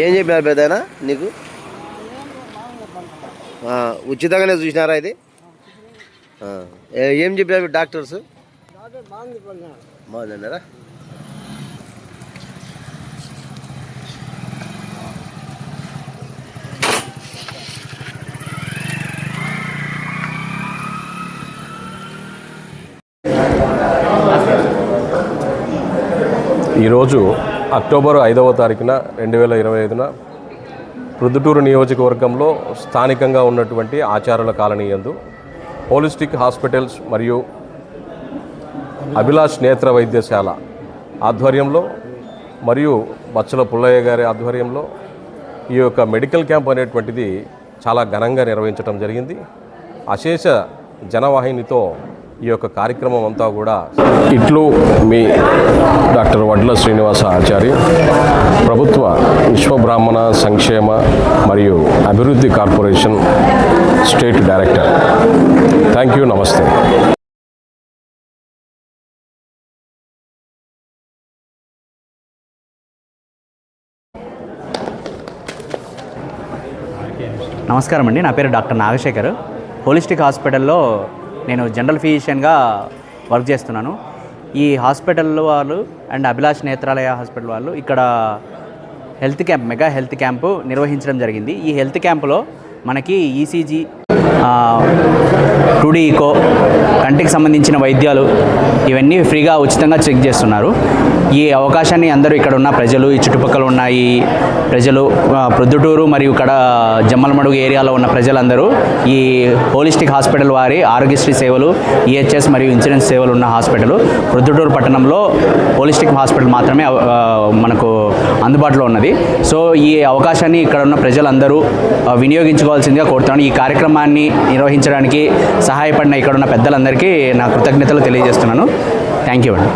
ఏం చెప్పినారు పెద్దనా నీకు? ఉచితంగానే చూసినారా ఇది? ఏ- ఏం చెప్పారు డాక్టర్స్? బాగుందన్నారా ఈరోజు అక్టోబర్ ఐదవ తారీఖున రెండు వేల ఇరవై ఐదున ప్రొద్దుటూరు నియోజకవర్గంలో స్థానికంగా ఉన్నటువంటి ఆచారాల కాలనీ యందు హోలిస్టిక్ హాస్పిటల్స్ మరియు అభిలాష్ నేత్ర వైద్యశాల ఆధ్వర్యంలో మరియు బచ్చల పుల్లయ్య గారి ఆధ్వర్యంలో ఈ యొక్క మెడికల్ క్యాంప్ అనేటువంటిది చాలా ఘనంగా నిర్వహించడం జరిగింది. అశేష జనవాహినితో ఈ యొక్క కార్యక్రమం అంతా కూడా ఇట్లు మీ డాక్టర్ వడ్ల శ్రీనివాస ఆచార్య ప్రభుత్వ విశ్వబ్రాహ్మణ సంక్షేమ మరియు అభివృద్ధి corporation state director. Thank you నమస్తే. నమస్కారం అండి. నా పేరు డాక్టర్ నాగశేఖర్. హోలిస్టిక్ హాస్పిటల్లో నేను జనరల్ ఫిజిషియన్గా వర్క్ చేస్తున్నాను. ఈ హాస్పిటల్ వాళ్ళు అండ్ అభిలాష్ నేత్రాలయ హాస్పిటల్ వాళ్ళు ఇక్కడ health camp mega health camp నిర్వహించడం జరిగింది. ఈ హెల్త్ క్యాంపులో మనకి ఈసీజీ టూడీ ఈకో కంటికి సంబంధించిన వైద్యాలు ఇవన్నీ ఫ్రీగా ఉచితంగా చెక్ చేస్తున్నారు. ఈ అవకాశాన్ని అందరూ ఇక్కడ ఉన్న ప్రజలు ఈ చుట్టుపక్కల ఉన్న ఈ ప్రజలు ప్రొద్దుటూరు మరియు ఇక్కడ జమ్మలమడుగు ఏరియాలో ఉన్న ప్రజలందరూ ఈ హోలిస్టిక్ హాస్పిటల్ వారి ఆరోగ్యశ్రీ సేవలు ఈహెచ్ఎస్ మరియు ఇన్సూరెన్స్ సేవలు ఉన్న హాస్పిటల్ ప్రొద్దుటూరు పట్టణంలో హోలిస్టిక్ హాస్పిటల్ మాత్రమే మనకు అందుబాటులో ఉన్నది. సో ఈ అవకాశాన్ని ఇక్కడ ఉన్న ప్రజలందరూ వినియోగించుకోవాల్సిందిగా కోరుతున్నాను. ఈ కార్యక్రమాన్ని నిర్వహించడానికి సహాయపడిన ఇక్కడ ఉన్న పెద్దలందరికీ నా కృతజ్ఞతలు తెలియజేస్తున్నాను. థ్యాంక్ యూ అండి.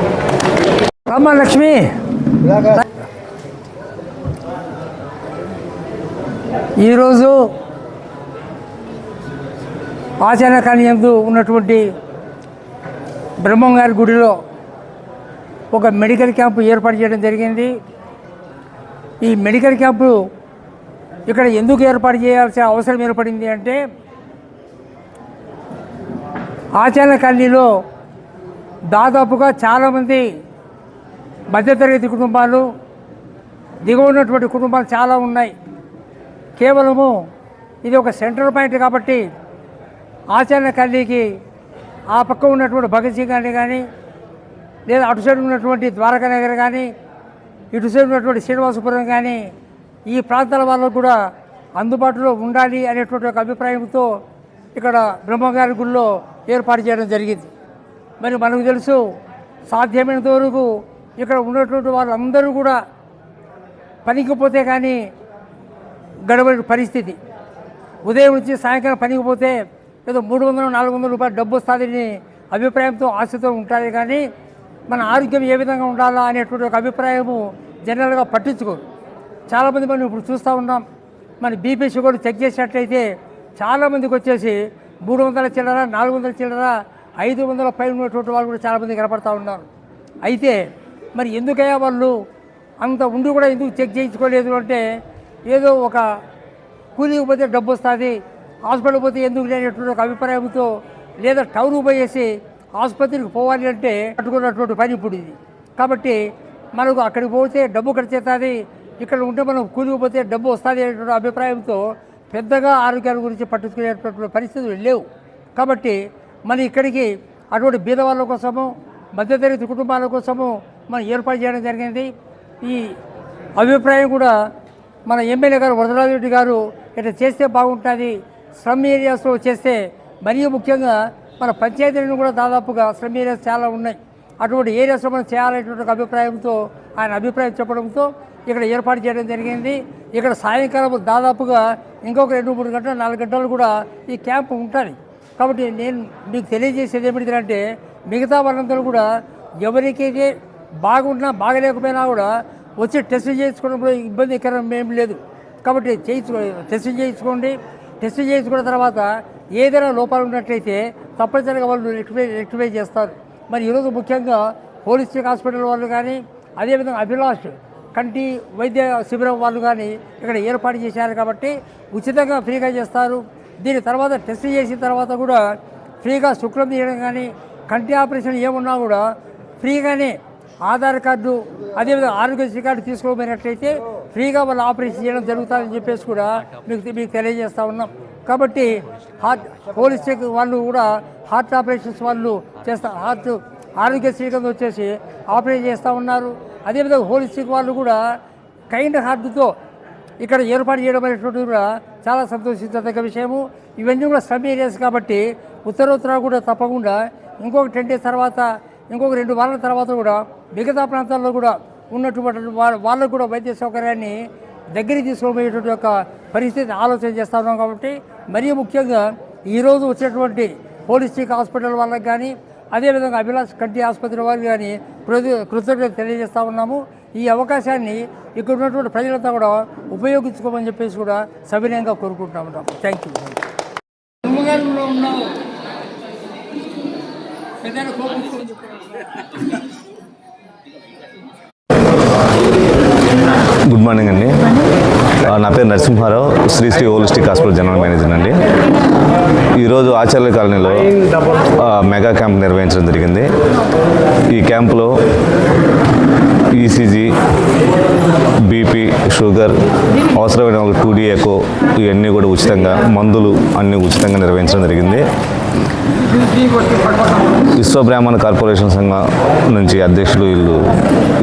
లక్ష్మి ఈరోజు ఆచార్య ఎందు ఉన్నటువంటి బ్రహ్మంగారి గుడిలో ఒక మెడికల్ క్యాంపు ఏర్పాటు చేయడం జరిగింది. ఈ మెడికల్ క్యాంపు ఇక్కడ ఎందుకు ఏర్పాటు చేయాల్సిన అవసరం ఏర్పడింది అంటే ఆచార్య దాదాపుగా చాలామంది మధ్యతరగతి కుటుంబాలు దిగువ ఉన్నటువంటి కుటుంబాలు చాలా ఉన్నాయి. కేవలము ఇది ఒక సెంట్రల్ పాయింట్ కాబట్టి ఆచరణ కల్లీకి ఆ పక్క ఉన్నటువంటి భగత్ సింగ్ అని కానీ లేదా అటు సైడ్ ఉన్నటువంటి ద్వారకా నగర్ కానీ ఇటు సైడ్ ఉన్నటువంటి శ్రీనివాసపురం కానీ ఈ ప్రాంతాల వాళ్ళకు కూడా అందుబాటులో ఉండాలి అనేటువంటి ఒక అభిప్రాయంతో ఇక్కడ బ్రహ్మగారి గుళ్ళో ఏర్పాటు చేయడం జరిగింది. మరి మనకు తెలుసు సాధ్యమైనంత వరకు ఇక్కడ ఉన్నటువంటి వాళ్ళందరూ కూడా పనికిపోతే కానీ గడవని పరిస్థితి. ఉదయం నుంచి సాయంకాలం పనికిపోతే ఏదో మూడు వందలు నాలుగు వందల రూపాయలు డబ్బు వస్తుందని అభిప్రాయంతో ఆశతో ఉంటుంది కానీ మన ఆరోగ్యం ఏ విధంగా ఉండాలా అనేటువంటి ఒక అభిప్రాయము జనరల్గా పట్టించుకోరు. చాలామంది మనం ఇప్పుడు చూస్తూ ఉన్నాం. మన బీపీ షుగర్ చెక్ చేసినట్లయితే చాలామందికి వచ్చేసి మూడు వందల చిల్లర నాలుగు వందల చిల్లర ఐదు వందల పైన ఉన్నటువంటి వాళ్ళు కూడా చాలామంది కనపడతా ఉన్నారు. అయితే మరి ఎందుకయ్యా వాళ్ళు అంత ఉండి కూడా ఎందుకు చెక్ చేయించుకోలేదు అంటే ఏదో ఒక కూలీకి పోతే డబ్బు వస్తుంది హాస్పిటల్ పోతే ఎందుకు లేనటువంటి ఒక అభిప్రాయంతో లేదా టౌన్ పోయేసి ఆసుపత్రికి పోవాలి అంటే కట్టుకున్నటువంటి పని ఇప్పుడు ఇది. కాబట్టి మనకు అక్కడికి పోతే డబ్బు ఖర్చు అవుతుంది ఇక్కడ ఉంటే మనం కూలికి పోతే డబ్బు వస్తుంది అనేటువంటి అభిప్రాయంతో పెద్దగా ఆరోగ్యాల గురించి పట్టించుకునేటువంటి పరిస్థితులు లేవు. కాబట్టి మన ఇక్కడికి అటువంటి బీద వాళ్ళ కోసము మధ్యతరగతి కుటుంబాల కోసము మనం ఏర్పాటు చేయడం జరిగింది. ఈ అభిప్రాయం కూడా మన ఎమ్మెల్యే గారు వరదరాజరెడ్డి గారు ఇట్లా చేస్తే బాగుంటుంది శ్రమ్ ఏరియాస్లో చేస్తే మరీ ముఖ్యంగా మన పంచాయతీలను కూడా దాదాపుగా శ్రమ్ ఏరియాస్ చాలా ఉన్నాయి. అటువంటి ఏరియాస్లో మనం చేయాలనేటువంటి అభిప్రాయంతో ఆయన అభిప్రాయం చెప్పడంతో ఇక్కడ ఏర్పాటు చేయడం జరిగింది. ఇక్కడ సాయంకాలం దాదాపుగా ఇంకొక రెండు మూడు గంటలు నాలుగు గంటలు కూడా ఈ క్యాంప్ ఉంటుంది. కాబట్టి నేను మీకు తెలియజేసేది ఏమిటంటే మిగతా వాళ్ళందరూ కూడా ఎవరికైతే బాగున్నా బాగలేకపోయినా కూడా వచ్చి టెస్ట్ ఇబ్బంది ఇబ్బందికరం ఏం లేదు. కాబట్టి చేయించుకో టెస్ట్ చేయించుకోండి. టెస్ట్ చేయించుకున్న తర్వాత ఏదైనా లోపాలు ఉన్నట్లయితే తప్పనిసరిగా వాళ్ళు రెక్టిఫై రెక్టిఫై చేస్తారు. మరి ఈరోజు ముఖ్యంగా హోలిస్టిక్ హాస్పిటల్ వాళ్ళు కానీ అదేవిధంగా అభిలాష్ కంటి వైద్య శిబిరం వాళ్ళు కానీ ఇక్కడ ఏర్పాటు చేశారు కాబట్టి ఉచితంగా ఫ్రీగా చేస్తారు. దీని తర్వాత టెస్ట్ చేసిన తర్వాత కూడా ఫ్రీగా శుక్లం తీయడం కానీ కంటి ఆపరేషన్ ఏమున్నా కూడా ఫ్రీగానే ఆధార్ కార్డు అదేవిధంగా ఆరోగ్యశ్రీ కార్డు తీసుకోపోయినట్లయితే ఫ్రీగా వాళ్ళు ఆపరేషన్ చేయడం జరుగుతుందని చెప్పేసి కూడా మీకు మీకు తెలియజేస్తూ ఉన్నాం. కాబట్టి హార్ట్ హోలిస్టిక్ వాళ్ళు కూడా హార్ట్ ఆపరేషన్స్ వాళ్ళు చేస్తా హార్ట్ ఆరోగ్యశ్రీ కింద వచ్చేసి ఆపరేషన్ చేస్తూ ఉన్నారు. అదేవిధంగా హోలిస్టిక్ వాళ్ళు కూడా కైండ్ హార్ట్తో ఇక్కడ ఏర్పాటు చేయడం అనేటువంటిది కూడా చాలా సంతోషించదగ్గ విషయము. ఇవన్నీ కూడా స్లమ్ ఏరియాస్ కాబట్టి ఉత్తరోత్తర కూడా తప్పకుండా ఇంకొక టెన్ డేస్ తర్వాత ఇంకొక రెండు వారాల తర్వాత కూడా మిగతా ప్రాంతాల్లో కూడా ఉన్నటువంటి వాళ్ళకు కూడా వైద్య సౌకర్యాన్ని దగ్గరికి తీసుకోబోయేటువంటి యొక్క పరిస్థితి ఆలోచన చేస్తా ఉన్నాం కాబట్టి మరీ ముఖ్యంగా ఈరోజు వచ్చినటువంటి హోలిస్టిక్ హాస్పిటల్ వాళ్ళకి కానీ అదేవిధంగా అభిలాష్ కంటి ఆసుపత్రి వారికి కానీ కృతజ్ఞత తెలియజేస్తా ఉన్నాము. ఈ అవకాశాన్ని ఇక్కడ ఉన్నటువంటి ప్రజలంతా కూడా ఉపయోగించుకోమని చెప్పేసి కూడా సవినయంగా కోరుకుంటా ఉన్నాం థ్యాంక్ యూ ఉన్నావు. గుడ్ మార్నింగ్ అండి. నా పేరు Narasimharao. Shri Shri holistic hospital general manager అండి. ఈరోజు ఆచార్య కాలనీలో మెగా క్యాంప్ నిర్వహించడం జరిగింది. ఈ క్యాంపులో ఈసీజీ బీపీ షుగర్ అవసరమైన ఒక టూ డీ ఎకో ఇవన్నీ కూడా ఉచితంగా మందులు అన్నీ ఉచితంగా నిర్వహించడం జరిగింది. విశ్వ బ్రాహ్మణ కార్పొరేషన్ సంఘం నుంచి అధ్యక్షులు వీళ్ళు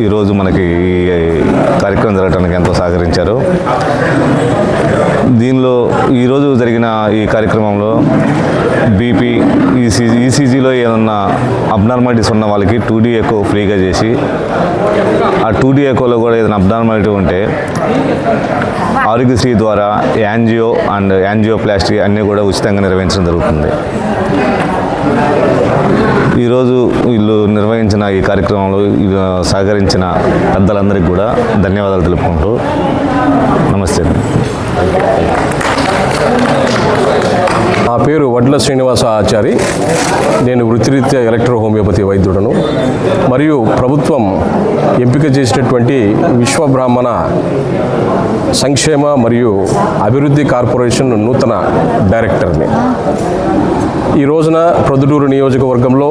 ఈరోజు మనకి ఈ కార్యక్రమం జరగడానికి ఎంతో సహకరించారు. దీనిలో ఈరోజు జరిగిన ఈ కార్యక్రమంలో బీపీ ఈసీజీ ఈసీజీలో ఏమన్నా అబ్నార్మాలిటీస్ ఉన్న వాళ్ళకి టూ డీ ఎకో ఫ్రీగా చేసి ఆ టూ డీ ఎకోలో కూడా ఏదైనా అబ్నార్మాలిటీ ఉంటే ఆరోగ్యశ్రీ ద్వారా యాంజియో అండ్ యాంజియోప్లాస్టీ అన్నీ కూడా ఉచితంగా నిర్వహించడం జరుగుతుంది. ఈరోజు వీళ్ళు నిర్వహించిన ఈ కార్యక్రమంలో సహకరించిన పెద్దలందరికీ కూడా ధన్యవాదాలు తెలుపుకుంటూ నమస్తే పేరు వడ్ల శ్రీనివాస ఆచారి. నేను వృత్తిరీత్యా ఎలక్ట్రో హోమియోపతి వైద్యుడను. మరియు ప్రభుత్వం ఎంపిక చేసినటువంటి విశ్వ బ్రాహ్మణ సంక్షేమ మరియు అభివృద్ధి కార్పొరేషన్ నూతన డైరెక్టర్ని. ఈ రోజున ప్రొద్దుటూరు నియోజకవర్గంలో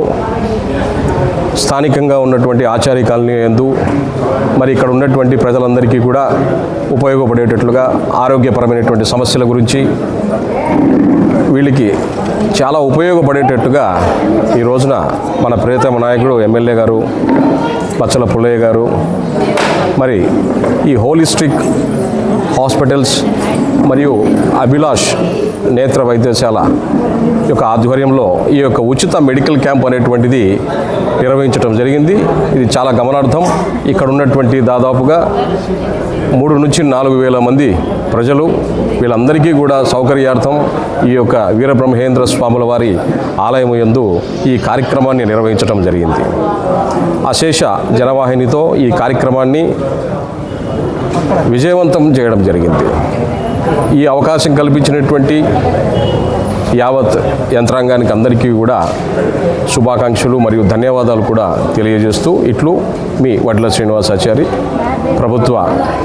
స్థానికంగా ఉన్నటువంటి ఆచార్య కాలనీ ఎందు మరి ఇక్కడ ఉన్నటువంటి ప్రజలందరికీ కూడా ఉపయోగపడేటట్లుగా ఆరోగ్యపరమైనటువంటి సమస్యల గురించి వీళ్ళకి చాలా ఉపయోగపడేటట్టుగా ఈ రోజున మన ప్రియతమ నాయకుడు ఎమ్మెల్యే గారు బచ్చల పుల్లయ్య గారు మరి ఈ హోలిస్టిక్ హాస్పిటల్స్ మరియు అభిలాష్ నేత్ర వైద్యశాల యొక్క ఆధ్వర్యంలో ఈ యొక్క ఉచిత మెడికల్ క్యాంప్ అనేటువంటిది నిర్వహించడం జరిగింది. ఇది చాలా గమనార్థం ఇక్కడ ఉన్నటువంటి దాదాపుగా మూడు నుంచి నాలుగు వేల మంది ప్రజలు వీళ్ళందరికీ కూడా సౌకర్యార్థం ఈ యొక్క వీరబ్రహ్మేంద్ర స్వాముల వారి ఆలయం యందు ఈ కార్యక్రమాన్ని నిర్వహించడం జరిగింది. అశేష జనవాహినితో ఈ కార్యక్రమాన్ని విజయవంతం చేయడం జరిగింది. ఈ అవకాశం కల్పించినటువంటి యావత్ యంత్రాంగానికి అందరికీ కూడా శుభాకాంక్షలు మరియు ధన్యవాదాలు కూడా తెలియజేస్తూ ఇట్లు మీ వడ్ల శ్రీనివాసాచారి ప్రభుత్వ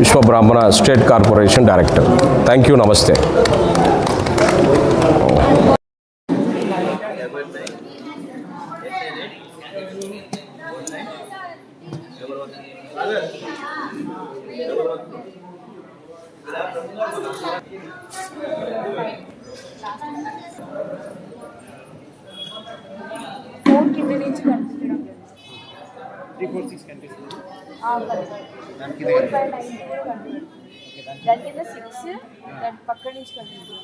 Vishwa Brahmana state corporation director. Thank you నమస్తే. ఫోన్ కింద నుంచి కనిపించడం ఫోర్ ఫైవ్ నైన్ కూడా కనిపించదు దాని కింద సిక్స్ దాని పక్క నుంచి కనిపించదు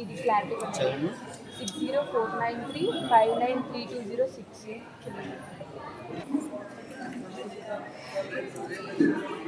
ఇది క్లారిటీ వచ్చింది six zero four nine three five nine three two zero six Thank you.